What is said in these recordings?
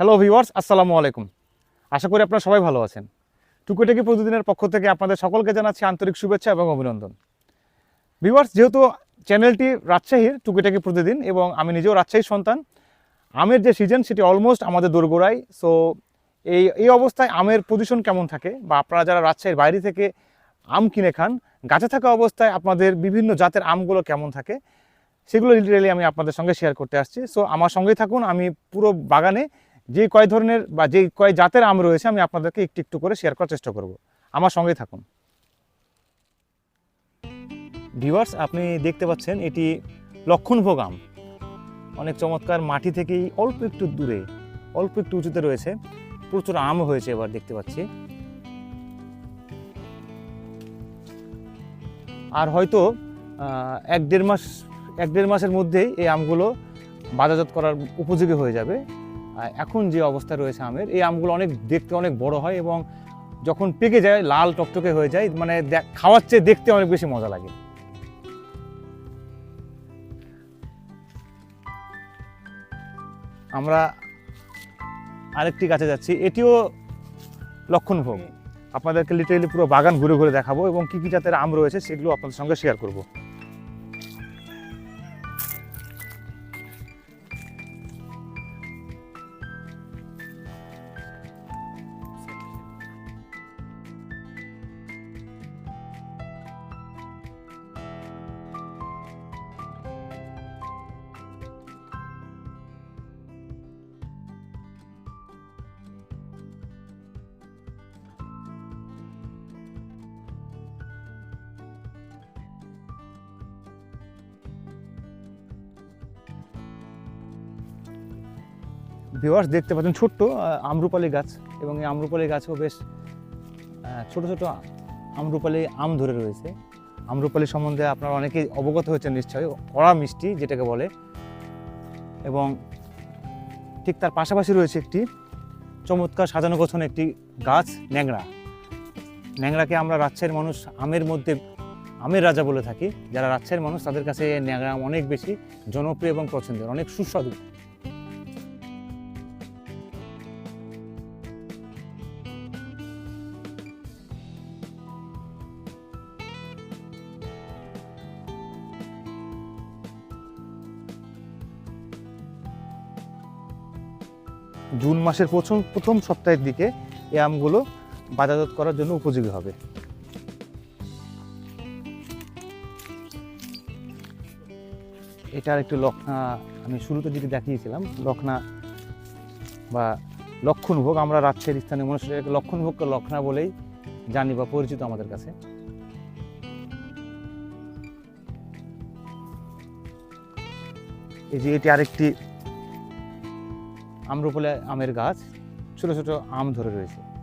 Hello viewers আসসালামু আলাইকুম। আশা করি আপনারা সবাই ভালো আছেন। টুকুটেকি প্রতিদিনের পক্ষ থেকে আপনাদের সকলকে জানাচ্ছি আন্তরিক শুভেচ্ছা এবং অভিনন্দন। ভিউয়ার্স যেহেতু চ্যানেলটি রাজশাহীর টুকিটাকি প্রতিদিন এবং আমি নিজেও রাজশাহীর সন্তান, আমের যে সিজন সেটি অলমোস্ট আমাদের দোরগোড়ায়। সো এই এই অবস্থায় আমের পজিশন কেমন থাকে বা আপনারা যারা রাজশাহীর বাইরে থেকে আম কিনে খান, গাছে থাকা অবস্থায় আপনাদের বিভিন্ন জাতের আমগুলো কেমন থাকে, সেগুলো লিটারেলি আমি আপনাদের সঙ্গে শেয়ার করতে আসছি। সো আমার সঙ্গেই থাকুন, আমি পুরো বাগানে যে কয় ধরনের বা যে কয় জাতের আম রয়েছে, আমি আপনাদেরকে একটু একটু করে শেয়ার করার চেষ্টা করব। আমার সঙ্গেই থাকুন। ভিউয়ার্স আপনি দেখতে পাচ্ছেন, এটি লক্ষণভোগ আম। অনেক চমৎকার মাটি থেকেই অল্প একটু দূরে, অল্প একটু উঁচুতে রয়েছে। প্রচুর আম হয়েছে এবার, দেখতে পাচ্ছি। আর হয়তো এক দেড় মাস, এক দেড় মাসের মধ্যেই এই আমগুলো বাজারজাত করার উপযোগী হয়ে যাবে। এখন যে অবস্থা রয়েছে আমের এই আমগুলো অনেক দেখতে অনেক বড় হয় এবং যখন পেকে যায় লাল টকটকে হয়ে যায় মানে খাওয়ার চেয়ে দেখতে অনেক বেশি মজা লাগে। আমরা আরেকটি গাছে যাচ্ছি। এটিও লক্ষণভোগ। আপনাদেরকে লিটারেলি পুরো বাগান ঘুরে ঘুরে দেখাবো এবং কী কী জাতের আম রয়েছে সেগুলো আপনাদের সঙ্গে শেয়ার করব। ভিওয়ার্স দেখতে পাচ্ছেন ছোট্ট আমরুপালি গাছ। এবং এই আমরুপালি গাছও বেশ ছোট ছোট আমরুপালি আম ধরে রয়েছে। আমরুপালি সম্বন্ধে আপনারা অনেকেই অবগত হয়েছেন নিশ্চয়ই, কড়া মিষ্টি যেটাকে বলে। এবং ঠিক তার পাশাপাশি রয়েছে একটি চমৎকার সাজানো গোছানো একটি গাছ ন্যাংরা ন্যাংরাকে আমরা রাজশাহীর মানুষ আমের মধ্যে, আমের রাজা বলে থাকি। যারা রাজশাহীর মানুষ, তাদের কাছে ন্যাংরা আম অনেক বেশি জনপ্রিয় এবং পছন্দের, অনেক সুস্বাদু। জুন মাসের প্রথম প্রথম সপ্তাহের দিকে এই আমগুলো বাজারজাত করার জন্য উপযোগী হবে। এটার একটু লক্ষণা আমি শুরুতে যেটি দেখিয়েছিলাম, লক্ষণা বা লক্ষণভোগ, আমরা রাজশাহীর স্থানীয় মানুষ এটাকে লক্ষণভোগকে লক্ষণা বলেই জানি বা পরিচিত আমাদের কাছে। এই যে এটি আরেকটি আম্রপলে আমের গাছ, ছোট ছোট আম ধরে রয়েছে।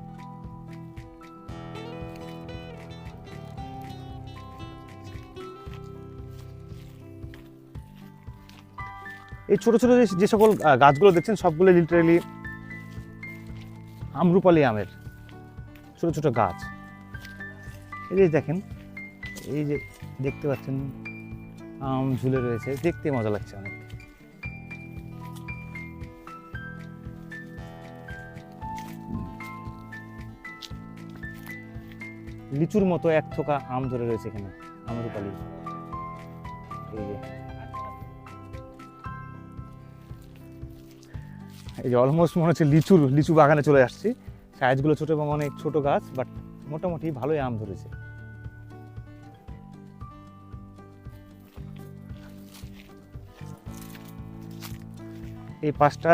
এই ছোট ছোট যে- সকল গাছগুলো দেখছেন সবগুলো লিটারেলি আমরুপালি আমের ছোট ছোট গাছ। এই যে দেখেন, এই যে দেখতে পাচ্ছেন, আম ঝুলে রয়েছে, দেখতে মজা লাগছে অনেক। লিচুর মতো এক থোকা আম ধরে রয়েছে এখানে আমরুপালি এই যে। এই যে অলমোস্ট মনে হচ্ছে লিচুর, লিচু বাগানে চলে আসছি। সাইজগুলো ছোট এবং অনেক ছোট গাছ বাট মোটামুটি ভালোই আম ধরেছে। এই পাঁচটা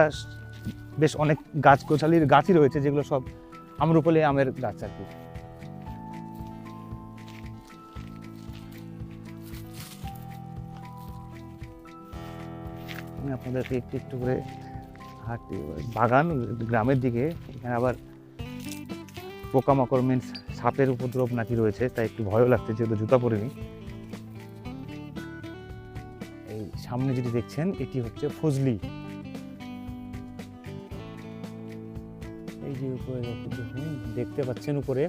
বেশ অনেক গাছ গোছালির গাছই রয়েছে যেগুলো সব আমরুপালি আমের গাছ আর কি। আমি আপনাদেরকে একটু একটু করে হাঁটি বাগান গ্রামের দিকে, এখানে আবার পোকামাকড় মিন্স সাপের উপদ্রব নাকি রয়েছে, তাই একটু ভয়ও লাগছে, যেহেতু জুতা পরিনি। এই সামনে যেটি দেখছেন, এটি হচ্ছে ফজলি। এই যে উপরে দেখতে পাচ্ছেন উপরে।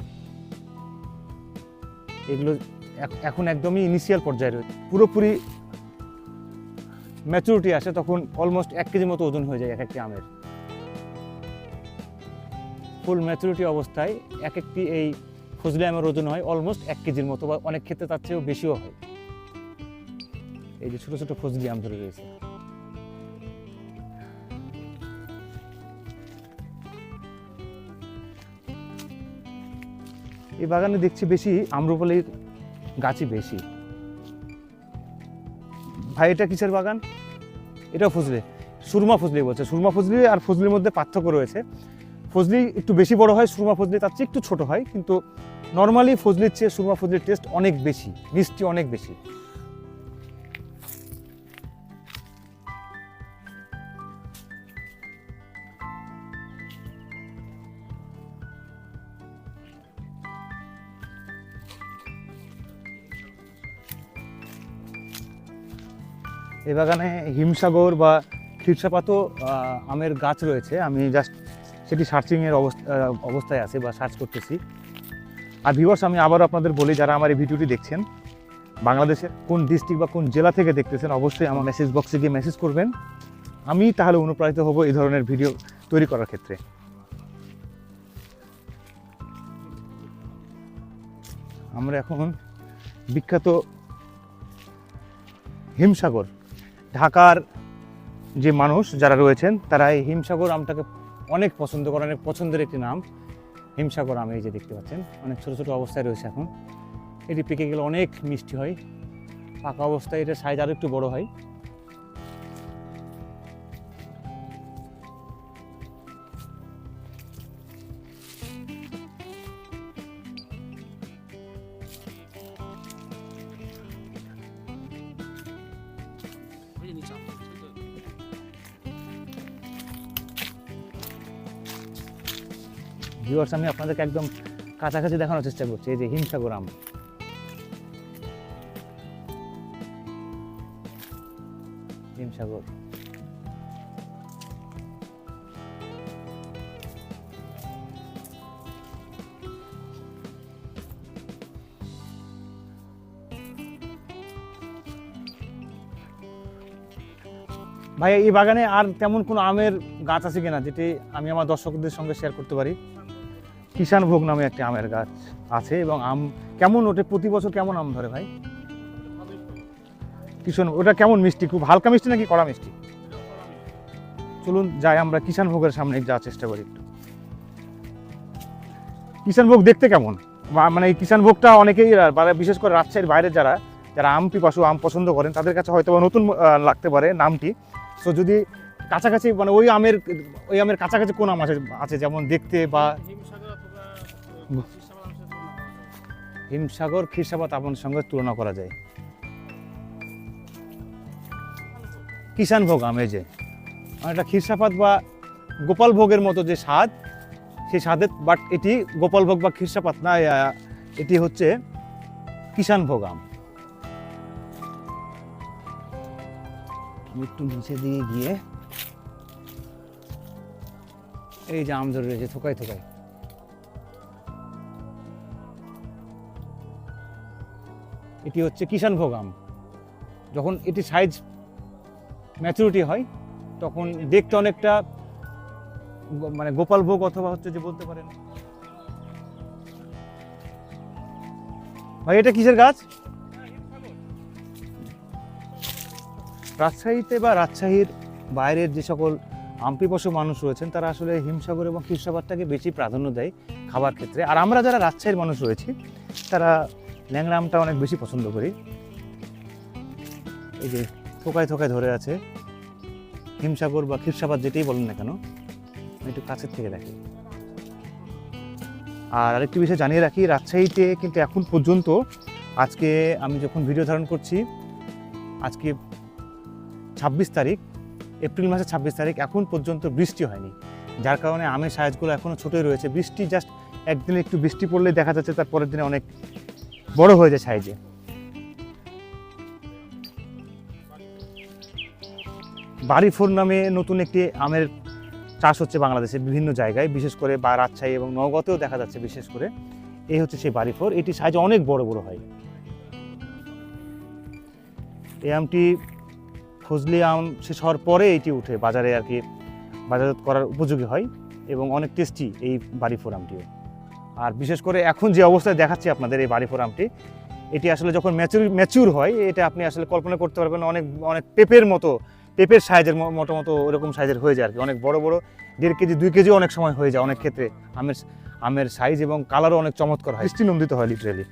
এগুলো এখন একদমই ইনিশিয়াল পর্যায়ে রয়েছে। পুরোপুরি ম্যাচুরিটি আসে, তখন অলমোস্ট এক কেজি মতো ওজন হয়ে যায় এক একটি আমের। ফুল ম্যাচুরিটি অবস্থায় এক একটি এই ফজলি আমের ওজন হয় অলমোস্ট এক কেজির মতো বা অনেক ক্ষেত্রে তার চেয়েও বেশিও হয়। এই যে ছোট ছোট ফজলি আম ধরে রয়েছে। এই বাগানে দেখছি বেশি আম্রপালির গাছই বেশি। ভাই, এটা কিসের বাগান? এটাও ফজলি। সুরমা ফজলি বলছে। সুরমা ফজলি আর ফজলির মধ্যে পার্থক্য রয়েছে। ফজলি একটু বেশি বড় হয়, সুরমা ফজলি তার চেয়ে একটু ছোট হয়, কিন্তু নর্মালি ফজলির চেয়ে সুরমা ফজলির টেস্ট অনেক বেশি, মিষ্টি অনেক বেশি। এই বাগানে হিমসাগর বা ক্ষীরসাপাতও আহ, আমের গাছ রয়েছে। আমি জাস্ট সেটি সার্চিংয়ের অবস্থা অবস্থায় আছে বা সার্চ করতেছি। আর ভিউয়ার্স আমি আবারও আপনাদের বলি যারা আমার এই ভিডিওটি দেখছেন বাংলাদেশের কোন ডিস্ট্রিক্ট বা কোন জেলা থেকে দেখতেছেন অবশ্যই আমার মেসেজ বক্সে গিয়ে মেসেজ করবেন। আমি তাহলে অনুপ্রাণিত হব এই ধরনের ভিডিও তৈরি করার ক্ষেত্রে। আমরা এখন বিখ্যাত হিমসাগর ঢাকার যে মানুষ যারা রয়েছেন, তারা এই হিমসাগর আমটাকে অনেক পছন্দ করে, অনেক পছন্দের একটি নাম। হিমসাগর আম এই যে দেখতে পাচ্ছেন, অনেক ছোটো ছোটো অবস্থায় রয়েছে এখন। এটি পেকে গেলে অনেক মিষ্টি হয়। পাকা অবস্থায় এটা সাইজ আরও একটু বড় হয়। ভিউয়ার্স আমি আপনাদেরকে একদম কাছাকাছি দেখানোর চেষ্টা করছি। এই যে হিমসাগর আম হিমসাগর ভাই, এই বাগানে আর তেমন কোনো আমের গাছ আছে কিনা, যেটি আমি আমার দর্শকদের সঙ্গে শেয়ার করতে পারি? কিষান ভোগ নামে একটি আমের গাছ আছে এবং আম কেমন? ওঠে প্রতি বছর কেমন আম ধরে ভাই? কিষান ওটা কেমন মিষ্টি? খুব হালকা মিষ্টি নাকি কড়া মিষ্টি? চলুন যাই, আমরা কিষান ভোগের সামনে যাওয়ার চেষ্টা করি একটু। কিষান ভোগ দেখতে কেমন? মানে এই কিষান ভোগটা অনেকেই বিশেষ করে রাজশাহীর বাইরে যারা যারা আম পিপাসু, আম পছন্দ করেন, তাদের কাছে হয়তো নতুন লাগতে পারে নামটি। সো যদি কাছাকাছি মানে ওই আমের ওই আমের কাছাকাছি কোন আম আছে আছে যেমন দেখতে বা হিমসাগর খিরসাবাদ আপনার সঙ্গে তুলনা করা যায়। কিষান ভোগ আম যে। অনেকটা খিরসাপাত বা গোপাল ভোগের মতো যে স্বাদ, সেই স্বাদের বাট এটি গোপাল ভোগ বা খিরসাপাত না এটি হচ্ছে কিষান ভোগ আম আমি। একটু নিচে দিয়ে গিয়ে এই যে আম ধরে রয়েছে, থোকায় থোকায়। এটি হচ্ছে কিষান ভোগ আম যখন এটি সাইজ ম্যাচুরিটি হয়, তখন দেখতে অনেকটা মানে গোপাল ভোগ অথবা হচ্ছে যে বলতে পারেন। ভাই, এটা কিসের গাছ? রাজশাহীতে বা রাজশাহীর বাইরের যে সকল আমপিপাসু মানুষ রয়েছেন, তারা আসলে হিমসাগর এবং খ্রিস্টাবাদটাকে বেশি প্রাধান্য দেয় খাবার ক্ষেত্রে। আর আমরা যারা রাজশাহীর মানুষ রয়েছি, তারা ল্যাংড়া আমটা অনেক বেশি পছন্দ করি। এই যে থোকায় থোকায় ধরে আছে, হিমসাগর বা খিরসাবাদ যেটাই বলেন না কেন একটু কাছের থেকে দেখি। আর আরেকটি বিষয় জানিয়ে রাখি, রাজশাহীতে কিন্তু এখন পর্যন্ত আজকে আমি যখন ভিডিও ধারণ করছি, আজকে ছাব্বিশ তারিখ, এপ্রিল মাসের ছাব্বিশ তারিখ, এখন পর্যন্ত বৃষ্টি হয়নি। যার কারণে আমের সাইজগুলো এখনও ছোটোই রয়েছে। বৃষ্টি জাস্ট একদিনে একটু বৃষ্টি পড়লে দেখা যাচ্ছে তার পরের দিনে অনেক বড় হয়ে যায় সাইজে। বাড়ি ফোর নামে নতুন একটি আমের চাষ হচ্ছে বাংলাদেশের বিভিন্ন জায়গায়, বিশেষ করে বা রাজশাহী এবং নওগাঁতেও দেখা যাচ্ছে বিশেষ করে। এই হচ্ছে সেই বাড়ি ফোর এটি সাইজ অনেক বড় বড় হয়। এই আমটি ফজলি আম শেষ হওয়ার পরে এটি উঠে বাজারে আর কি, বাজারজাত করার উপযোগী হয় এবং অনেক টেস্টি এই বাড়ি ফোরামটিও আর বিশেষ করে এখন যে অবস্থায় দেখাচ্ছি আপনাদের এই বাড়ি ফোরামটি, এটি আসলে যখন ম্যাচুর ম্যাচিউর হয়, এটা আপনি আসলে কল্পনা করতে পারবেন অনেক অনেক পেপের মতো, পেপের সাইজের মতো মতো ওরকম সাইজের হয়ে যায় আর কি। অনেক বড় বড়, দেড় কেজি, দুই কেজি অনেক সময় হয়ে যায় অনেক ক্ষেত্রে। আমের আমের সাইজ এবং কালারও অনেক চমৎকার হয়। দৃষ্টিনন্দিত হয় লিটারেলি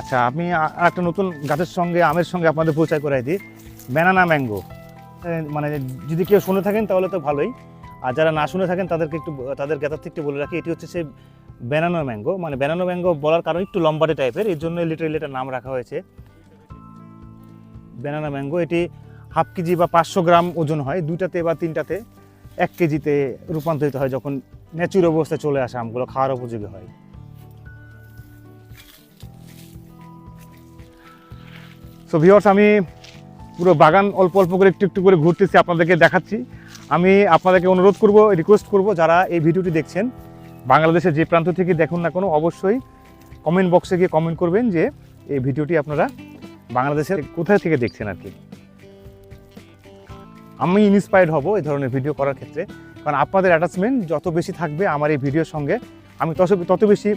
আচ্ছা আমি একটা নতুন গাছের সঙ্গে, আমের সঙ্গে আপনাদের পরিচয় করাই দিই। Banana mango. মানে যদি কেউ শুনে থাকেন তাহলে তো ভালোই। আর যারা না শুনে থাকেন তাদেরকে একটু তাদের জ্ঞাতার্থে একটু বলে রাখি, এটি হচ্ছে সেই ব্যানানো ম্যাঙ্গো। মানে ব্যানানো ম্যাঙ্গো বলার কারণ একটু লম্বাটে টাইপের, এর জন্য লিটারেলি এটার নাম রাখা হয়েছে। ব্যানানা ম্যাঙ্গো, এটি হাফ কেজি বা পাঁচশো গ্রাম ওজন হয়, দুইটাতে বা তিনটাতে এক কেজিতে রূপান্তরিত হয় যখন ন্যাচুর অবস্থায় চলে আসে আমগুলো, খাওয়ার উপযোগী হয়। সো ভিওর্স আমি পুরো বাগান অল্প অল্প করে, একটু একটু করে ঘুরতেছি, আপনাদেরকে দেখাচ্ছি। আমি আপনাদেরকে অনুরোধ করব রিকোয়েস্ট করব, যারা এই ভিডিওটি দেখছেন, বাংলাদেশের যে প্রান্ত থেকে দেখুন না কোনো, অবশ্যই কমেন্ট বক্সে গিয়ে কমেন্ট করবেন যে এই ভিডিওটি আপনারা বাংলাদেশের কোথায় থেকে দেখছেন আর কি। আমি ইন্সপায়ার্ড হব এই ধরনের ভিডিও করার ক্ষেত্রে, কারণ আপনাদের অ্যাটাচমেন্ট যত বেশি থাকবে আমার এই ভিডিওর সঙ্গে, আমি তত তত বেশি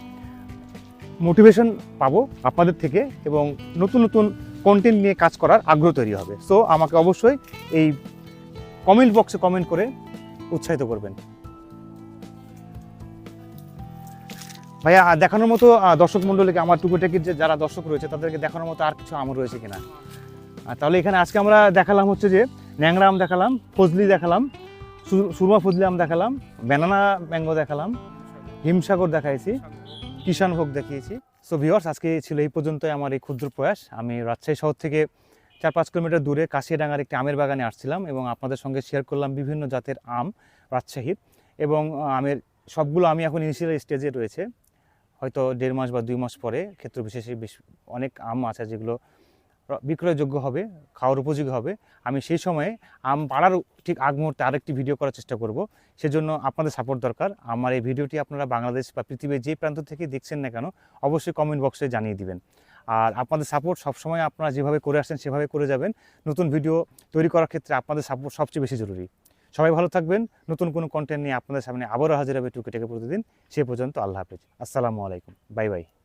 মোটিভেশন পাবো আপনাদের থেকে এবং নতুন নতুন কন্টেন্ট নিয়ে কাজ করার আগ্রহ তৈরি হবে। সো আমাকে অবশ্যই এই কমেন্ট বক্সে কমেন্ট করে উৎসাহিত করবেন। ভাইয়া দেখানোর মতো দর্শক মণ্ডলীকে, আমার টুকুটাকির যে যারা দর্শক রয়েছে, তাদেরকে দেখানোর মতো আর কিছু আম রয়েছে কিনা? তাহলে এখানে আজকে আমরা দেখালাম হচ্ছে যে, ন্যাংরা আম দেখালাম, ফজলি দেখালাম সুরমা ফজলি আম দেখালাম ব্যানানা ম্যাঙ্গো দেখালাম, হিমসাগর দেখাইছি, কিষানভোগ দেখিয়েছি। সো ভিওর্স আজকে ছিল এই পর্যন্তই আমার এই ক্ষুদ্র প্রয়াস। আমি রাজশাহী শহর থেকে চার পাঁচ কিলোমিটার দূরে কাশিয়াডাঙ্গার একটি আমের বাগানে আসছিলাম এবং আপনাদের সঙ্গে শেয়ার করলাম বিভিন্ন জাতের আম রাজশাহীর এবং আমের সবগুলো আমি এখন ইনিশিয়াল স্টেজে রয়েছে। হয়তো দেড় মাস বা দুই মাস পরে ক্ষেত্র বিশেষে বেশ অনেক আম আছে যেগুলো বিক্রয়যোগ্য হবে, খাওয়ার উপযোগী হবে। আমি সেই সময়ে আম পাড়ার ঠিক আগ মুহূর্তে আরেকটি ভিডিও করার চেষ্টা করব। সেজন্য আপনাদের সাপোর্ট দরকার। আমার এই ভিডিওটি আপনারা বাংলাদেশ বা পৃথিবীর যে প্রান্ত থেকে দেখছেন না কেন, অবশ্যই কমেন্ট বক্সে জানিয়ে দিবেন। আর আপনাদের সাপোর্ট সবসময় আপনারা যেভাবে করে আসছেন, সেভাবে করে যাবেন। নতুন ভিডিও তৈরি করার ক্ষেত্রে আপনাদের সাপোর্ট সবচেয়ে বেশি জরুরি। সবাই ভালো থাকবেন। নতুন কোনো কন্টেন্ট নিয়ে আপনাদের সামনে আবারও হাজির হবে টুকিটাকে প্রতিদিন। সে পর্যন্ত আল্লাহ হাফেজ। আসসালামু আলাইকুম। Bye bye.